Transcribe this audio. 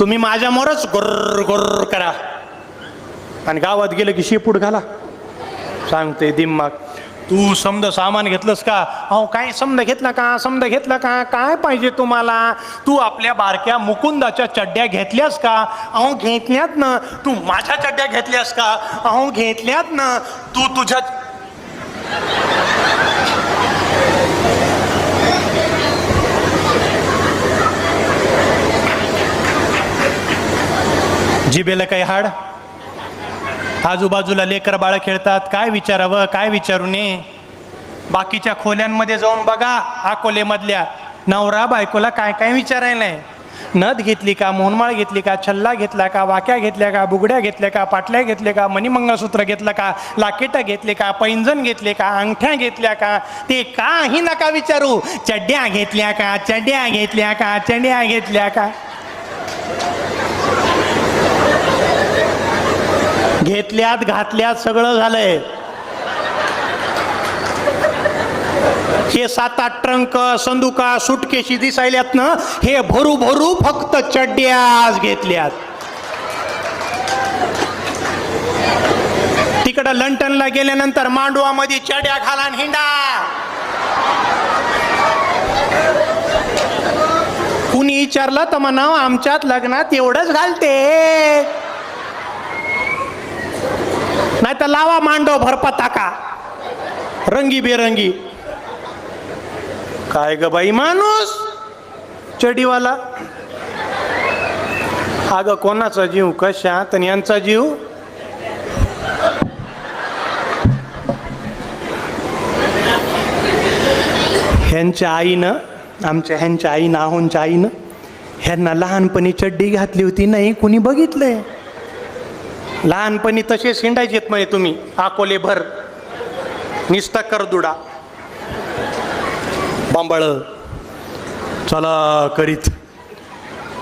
तुम्ही माझ्यामोरच गोर गोर करा. आणि गावात गेलं की शेपूट घाला. सांगते दिमाग. तू समजा सामान घेतलंस का? अहो काय समजा घेतला का? समजा घेतला का? काय पाहिजे तुम्हाला? तू आपल्या बारक्या मुकुंदाच्या चड्ड्या घेतल्यास का? अहो घेतल्यात ना. तू माझ्या चड्ड्या घेतल्यास का? अहो घेतल्यात ना. तू तुझ्या जिबेला काही हाड? आजूबाजूला लेकर बाळ खेळतात. काय विचारावं? काय विचारू नये? बाकीच्या खोल्यांमध्ये जाऊन बघा अकोलेमधल्या नवरा बायकोला काय काय विचारायलाय? नद घेतली का मोहनमाळ घेतली का छल्ला घेतला का वाक्या घेतल्या का बुगड्या घेतल्या का पाटल्या घेतल्या का मणिमंगळसूत्र घेतलं का लाकेटा घेतले का पैंजण घेतले का अंगठ्या घेतल्या का ते काही नका विचारू. चड्ड्या घेतल्या का चड्ड्या घेतल्या का चड्या घेतल्या का? घेतल्यात घातल्यात सगळं झालंय. हे सात आठ ट्रंक संदुका सुटकेशी दिसायल्यात ना हे भरू भरू फक्त चड्ड्याच घेतल्यात. तिकडं लंटनला गेल्यानंतर मांडवामध्ये चड्या घाला आणि हिंडा. कुणी विचारलं तर म्हणा आमच्यात लग्नात एवढंच घालते. नाही तर लावा मांडव भरपा का रंगी बेरंगी. काय ग बाई माणूस? चडीवाला. अगं कोणाचा जीव कशात आणि यांचा जीव? ह्यांच्या आईनं आमच्या ह्यांच्या आईनं आहोंच्या आईनं ह्यांना लहानपणी चड्डी घातली होती नाही कुणी बघितलंय? लहानपणी तसे शिंडायचेत म्हणजे तुम्ही अकोले भर. निस्ता करदुडा. बांबळ. चला करीत.